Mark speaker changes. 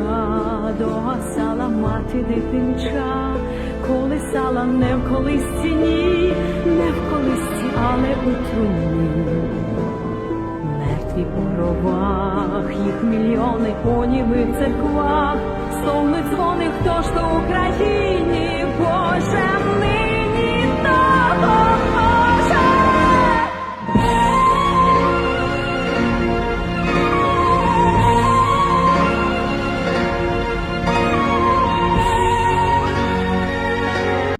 Speaker 1: свіча догасала мати дитинча, колисала не в колисці, ні, не в колисці, але у труні. Мертві по ровах, їх мільйони по німих церквах,